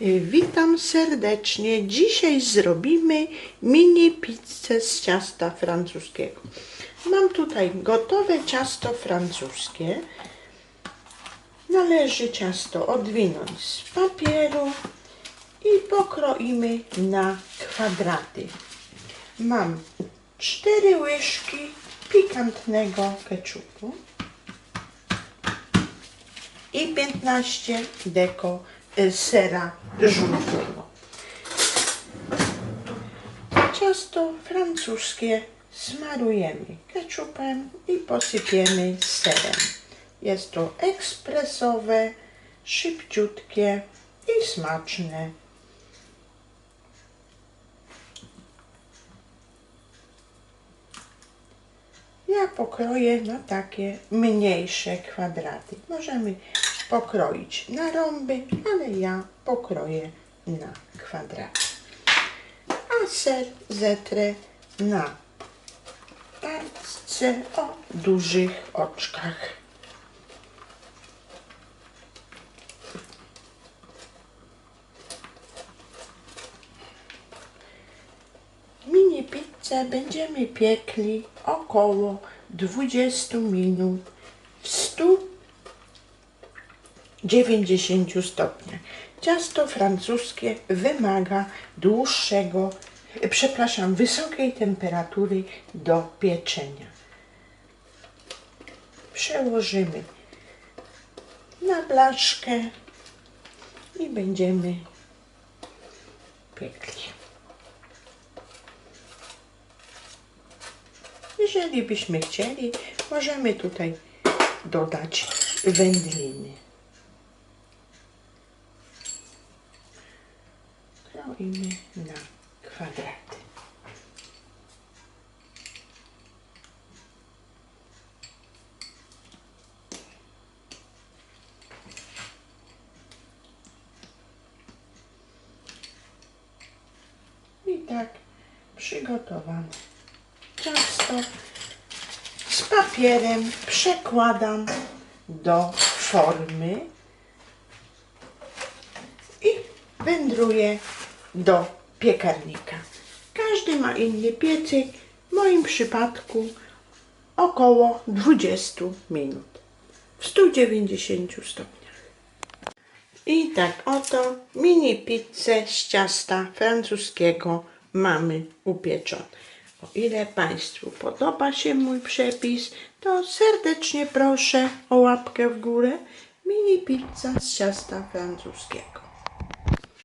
Y, Witam serdecznie. Dzisiaj zrobimy mini pizzę z ciasta francuskiego. Mam tutaj gotowe ciasto francuskie. Należy ciasto odwinąć z papieru i pokroimy na kwadraty. Mam 4 łyżki pikantnego keczupu i 15 deko sera żółtego. Ciasto francuskie smarujemy keczupem i posypiemy serem. Jest to ekspresowe, szybciutkie i smaczne. Ja pokroję na takie mniejsze kwadraty. Możemy pokroić na rąby, ale ja pokroję na kwadraty. A ser zetrę na tarczce o dużych oczkach. Mini pizzę będziemy piekli około 20 minut w 190 stopniach. Ciasto francuskie wymaga dłuższego, przepraszam, wysokiej temperatury do pieczenia. Przełożymy na blaszkę i będziemy piekli. Jeżeli byśmy chcieli, możemy tutaj dodać wędliny. Kroimy na kwadraty. I tak przygotowane ciasto z papierem przekładam do formy i wędruję do piekarnika. Każdy ma inny piecyk, w moim przypadku około 20 minut w 190 stopniach. I tak oto mini pizzę z ciasta francuskiego mamy upieczone. O ile Państwu podoba się mój przepis, to serdecznie proszę o łapkę w górę. Mini pizza z ciasta francuskiego.